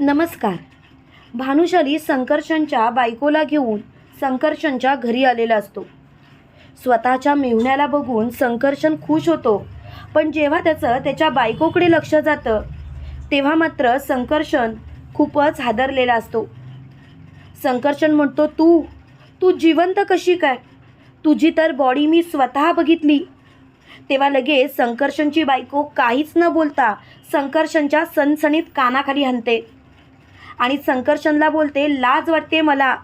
नमस्कार. भानुशाली संकर्षणच्या बायकोला घेऊन संकर्षणच्या घरी आलेला असतो. स्वतःच्या मेहुण्याला बघून संकर्षण खुश होतो. पण जेव्हा त्याचं त्याच्या बायकोकडे लक्ष जातं तेव्हा मात्र संकर्षण खूपच हादरलेला असतो. संकर्षण म्हणतो तू तू जिवंत कशी काय? तुझी तर बॉडी मी स्वतः बघितली. तेव्हा लगेच संकर्षणची बायको काहीच न बोलता संकर्षणच्या सणसणीत कानाखाली हनते आणि संकर्षणला बोलते लाज वाटते मला.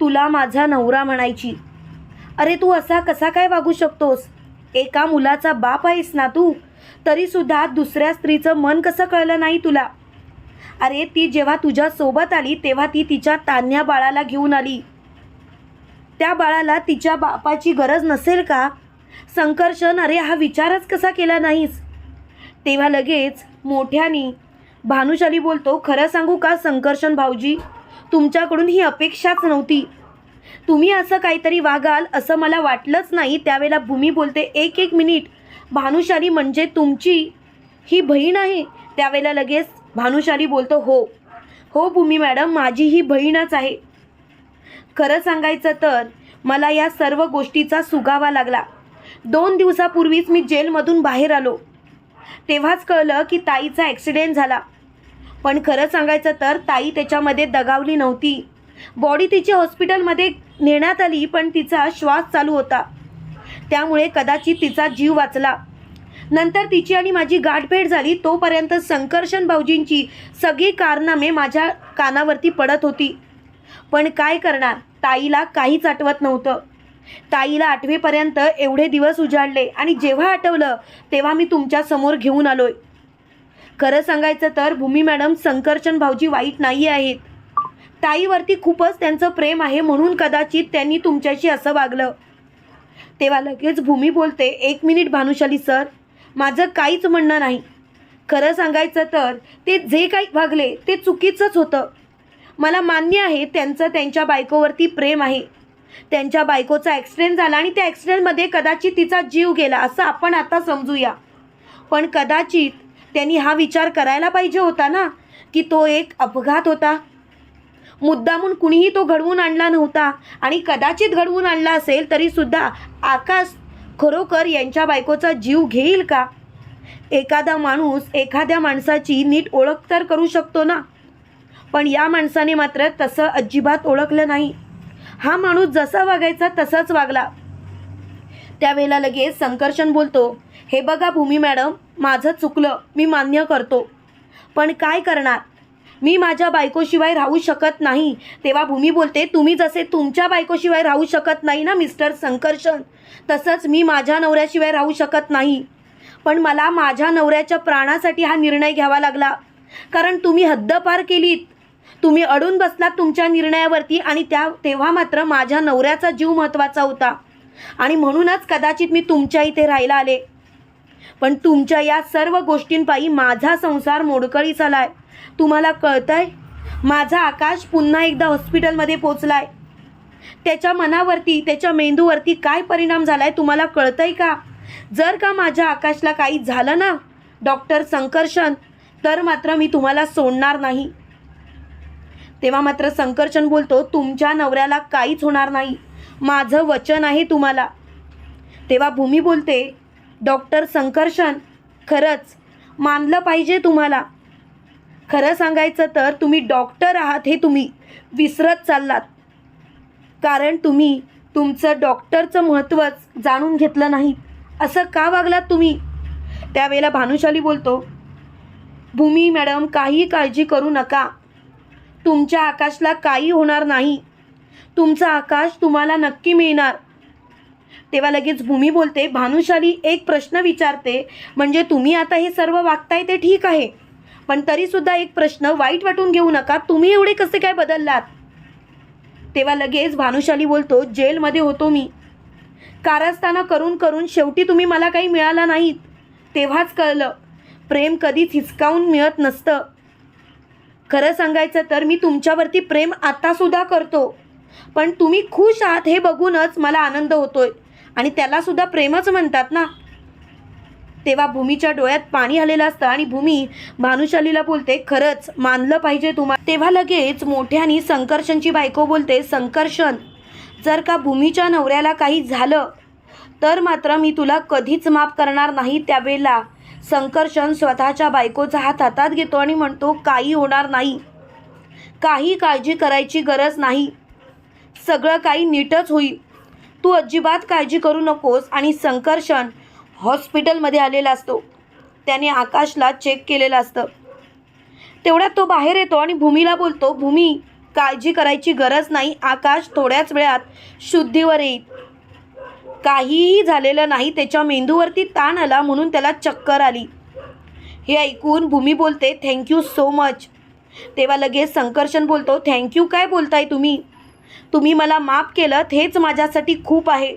तुला माझा नवरा म्हणायची. अरे तू असा कसा काय वागू शकतोस? एका मुलाचा बाप आहेस ना तू? तरीसुद्धा दुसऱ्या स्त्रीचं मन कसं कळलं नाही तुला? अरे ती जेव्हा तुझ्या सोबत आली तेव्हा ती तिच्या तान्ह्या बाळाला घेऊन आली. त्या बाळाला तिच्या बापाची गरज नसेल का? संकर्षण अरे हा विचारच कसा केला नाहीस? तेव्हा लगेच मोठ्यानी भानुशाली बोलतो खरं सांगू का संकर्षण भाऊजी? तुमच्याकडून ही अपेक्षाच नव्हती. तुम्ही असं काहीतरी वागाल असं मला वाटलंच नाही. त्यावेळेला भूमी बोलते एक एक मिनिट. भानुशाली म्हणजे तुमची ही बहीण आहे? त्यावेळेला लगेच भानुशाली बोलतो हो. हो भूमी मॅडम माझी ही बहीणच आहे. खरं सांगायचं तर मला या सर्व गोष्टीचा सुगावा लागला. दोन दिवसापूर्वीच मी जेलमधून बाहेर आलो. तेव्हाच कळलं की ताईचा ॲक्सिडेंट झाला. पण खरं सांगायचं तर ताई त्याच्यामध्ये दगावली नव्हती. बॉडी तिची हॉस्पिटलमध्ये नेण्यात आली पण तिचा श्वास चालू होता. त्यामुळे कदाचित तिचा जीव वाचला. नंतर तिची आणि माझी गाठभेट झाली तोपर्यंत संकर्षण भाऊजींची सगळी कारनामे माझ्या कानावरती पडत होती. पण काय करणार? ताईला काहीच आठवत नव्हतं. ताईला आठवेपर्यंत एवढे दिवस उजाडले आणि जेव्हा आठवलं तेव्हा मी तुमच्यासमोर घेऊन आलोय. खरं सांगायचं तर भूमी मॅडम संकर्षण भाऊजी वाईट नाही आहेत. ताईवरती खूपच त्यांचं प्रेम आहे म्हणून कदाचित त्यांनी तुमच्याशी असं वागलं. तेव्हा लगेच भूमी बोलते एक मिनिट भानुशाली सर माझं काहीच म्हणणं नाही. खरं सांगायचं तर ते जे काही वागले ते चुकीचंच होतं. मला मान्य आहे त्यांचं त्यांच्या बायकोवरती प्रेम आहे. त्यांच्या बायकोचा ॲक्सिडेंट झाला आणि त्या ॲक्सिडेंटमध्ये कदाचित तिचा जीव गेला असं आपण आता समजूया. पण कदाचित त्यांनी हा विचार करायला पाहिजे होता ना की तो एक अपघात होता. मुद्दामून कुणीही तो घडवून आणला नव्हता आणि कदाचित घडवून आणला असेल तरीसुद्धा आकाश खरोखर यांच्या बायकोचा जीव घेईल का? एखादा माणूस एखाद्या माणसाची नीट ओळख तर करू शकतो ना पण या माणसाने मात्र तसं अजिबात ओळखलं नाही. हा माणूस जसा वागायचा तसाच वागला. त्यावेळेला लगेच संकर्षण बोलतो हे बघा भूमी मॅडम माझं चुकलं मी मान्य करतो. पण काय करणार? मी माझ्या बायकोशिवाय राहू शकत नाही. तेव्हा भूमी बोलते तुम्ही जसे तुमच्या बायकोशिवाय राहू शकत नाही ना मिस्टर संकर्षण? तसंच मी माझ्या नवऱ्याशिवाय राहू शकत नाही. पण मला माझ्या नवऱ्याच्या प्राणासाठी हा निर्णय घ्यावा लागला. कारण तुम्ही हद्दपार केलीत. तुम्ही अडून बसलात तुमच्या निर्णयावरती आणि त्या तेव्हा मात्र माझ्या नवऱ्याचा जीव महत्त्वाचा होता. आणि म्हणूनच कदाचित मी तुमच्या इथे राहायला आले. पण तुमच्या या सर्व गोष्टींपायी माझा संसार मोडकळी चालाय. तुम्हाला कळतंय? माझा आकाश पुन्हा एकदा हॉस्पिटलमध्ये पोचलाय. त्याच्या मनावरती त्याच्या मेंदूवरती काय परिणाम झालाय तुम्हाला कळतंय का? जर का माझ्या आकाशला काही झालं ना डॉक्टर संकर्षण तर मात्र मी तुम्हाला सोडणार नाही. तेव्हा मात्र संकर्षण बोलतो तुमच्या नवऱ्याला काहीच होणार नाही. माझं वचन आहे तुम्हाला. तेव्हा भूमी बोलते डॉक्टर संकर्षण खरंच मानलं पाहिजे तुम्हाला. खरं सांगायचं तर तुम्ही डॉक्टर आहात हे तुम्ही विसरत चाललात. कारण तुम्ही तुमचं डॉक्टरचं महत्त्वच जाणून घेतलं नाही. असं का वागलात तुम्ही? त्यावेळेला भानुशाली बोलतो भूमी मॅडम काही काळजी करू नका. तुमच्या आकाशला काही होणार नाही. तुमचा आकाश तुम्हाला नक्की मिळणार. तेव्हा लगेच भूमी बोलते भानुशाली एक प्रश्न विचारते. म्हणजे तुम्ही आता हे सर्व वागताय ते ठीक आहे. पण तरीसुद्धा एक प्रश्न वाईट वाटून घेऊ नका. तुम्ही एवढे कसे काय बदललात? तेव्हा लगेच भानुशाली बोलतो जेलमध्ये होतो मी. कारस्थानं करून करून शेवटी तुम्ही मला काही मिळाला नाहीत. तेव्हाच कळलं प्रेम कधीच हिसकावून मिळत नसतं. खरं सांगायचं तर मी तुमच्यावरती प्रेम आतासुद्धा करतो. पण तुम्ही खुश आहात हे बघूनच मला आनंद होतोय. आणि त्यालासुद्धा प्रेमच म्हणतात ना. तेव्हा भूमीच्या डोळ्यात पाणी आलेलं असतं आणि भूमी भानुशालीला बोलते खरंच मानलं पाहिजे तुम्हाला तेव्हा लगेच मोठ्यानी संकर्षणची बायको बोलते संकर्षण जर का भूमीच्या नवऱ्याला काही झालं तर मात्र मी तुला कधीच माफ करणार नाही त्यावेळेला. संकर्षण स्वतःच्या बायकोचा हात हातात घेतो आणि म्हणतो काही होणार नाही. काही काळजी करायची गरज नाही. सगळं काही नीटच होईल. तू अजिबात काळजी करू नकोस आणि संकर्षण हॉस्पिटलमध्ये आलेला असतो. त्याने आकाशला चेक केलेलं असतं. तेवढ्यात तो बाहेर येतो आणि भूमीला बोलतो भूमी काळजी करायची गरज नाही. आकाश थोड्याच वेळात शुद्धीवर येईल. काहीही झालेलं नाही त्याच्या मेंदूवरती ताण आला म्हणून त्याला चक्कर आली. हे ऐकून भूमी बोलते थँक्यू सो मच. तेव्हा लगेच संकर्षण बोलतो थँक्यू काय बोलताय तुम्ही? तुम्ही मला माफ केलं हेच माझ्यासाठी खूप आहे.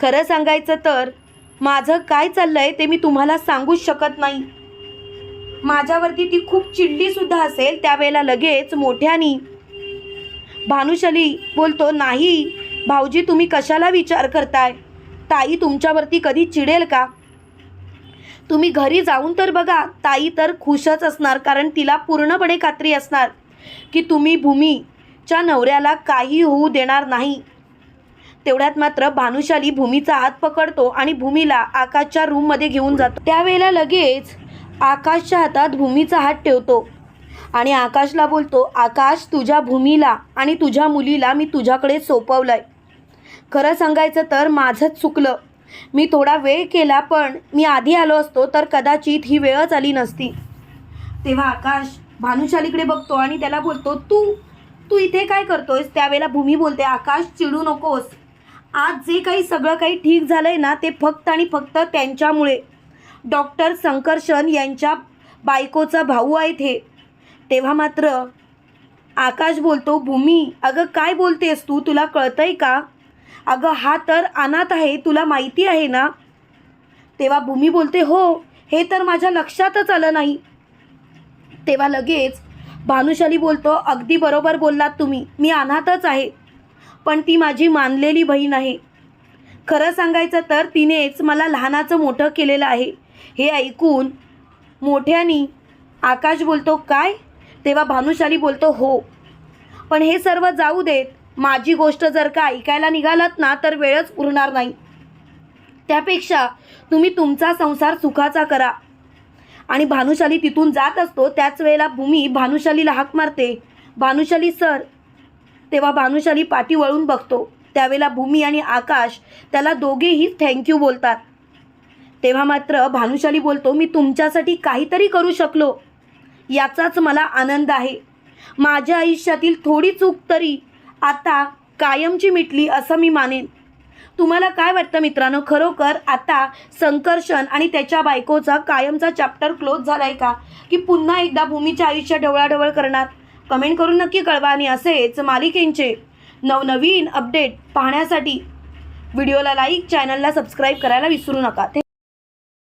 खरं सांगायचं तर माझं काय चाललंय ते मी तुम्हाला सांगूच शकत नाही. माझ्यावरती ती खूप चिडलीसुद्धा असेल त्यावेळेला लगेच मोठ्यानी. भानुशाली बोलतो नाही भाऊजी तुम्ही कशाला विचार करताय? ताई तुमच्यावरती कधी चिडेल का? तुम्ही घरी जाऊन तर बघा ताई तर खुशच असणार कारण तिला पूर्णपणे खात्री असणार की तुम्ही भूमी च्या नवऱ्याला काही होऊ देणार नाही. तेवढ्यात मात्र भानुशाली भूमीचा हात पकडतो आणि भूमीला आकाशच्या रूममध्ये घेऊन जातो. त्यावेळेला लगेच आकाशच्या हातात भूमीचा हात ठेवतो आणि आकाशला बोलतो आकाश तुझ्या भूमीला आणि तुझ्या मुलीला मी तुझ्याकडे सोपवलं आहे खरं सांगायचं तर माझंच चुकलं. मी थोडा वेळ केला पण मी आधी आलो असतो तर कदाचित ही वेळच आली नसती. तेव्हा आकाश भानुशालीकडे बघतो आणि त्याला बोलतो तू तू इथे काय करतोयस? त्यावेळेला भूमी बोलते आकाश चिडू नकोस. आज जे काही सगळं काही ठीक झालंय ना ते फक्त आणि फक्त त्यांच्यामुळे. डॉक्टर संकर्षण यांच्या बायकोचा भाऊ आहेत हे. तेव्हा मात्र आकाश बोलतो भूमी अगं काय बोलतेस तू? तुला कळतंय का? अगं हा तर अनाथ आहे तुला माहिती आहे ना? तेव्हा भूमी बोलते हो हे तर माझ्या लक्षातच आलं नाही. तेव्हा लगेच भानुशाली बोलतो अगदी बरोबर बोललात तुम्ही. मी अनाथच आहे. पण ती माझी मानलेली बहीण आहे. खरं सांगायचं तर तिनेच मला लहानाचं मोठं केलेलं आहे. हे ऐकून मोठ्यानी आकाश बोलतो काय? तेव्हा भानुशाली बोलतो हो. पण हे सर्व जाऊ देत. माझी गोष्ट जर का ऐकायला निघालात ना तर वेळच उरणार नाही. त्यापेक्षा तुम्ही तुमचा संसार सुखाचा करा. आणि भानुशाली तिथून जात असतो त्याच वेळेला भूमी भानुशालीला हाक मारते. भानुशाली सर तेव्हा भानुशाली पाठी वळून बघतो. त्यावेळेला भूमी आणि आकाश त्याला दोघेही थँक्यू बोलतात. तेव्हा मात्र भानुशाली बोलतो मी तुमच्यासाठी काहीतरी करू शकलो. याचाच मला आनंद आहे. माझ्या आयुष्यातील थोडी चूक तरी आता कायमची मिटली असं मी मानेन. तुम्हाला काय वाटतं मित्रांनो? खरोखर आता संकर्षण आणि त्याच्या बायकोचा कायमचा चॅप्टर क्लोज झाला आहे का? की पुन्हा एकदा भूमीच्या आयुष्य ढवळाढवळ करणार? कमेंट करून नक्की कळवा आणि असेच मालिकेंचे नवनवीन अपडेट पाहण्यासाठी. व्हिडिओला लाईक चॅनलला सबस्क्राईब करायला विसरू नका.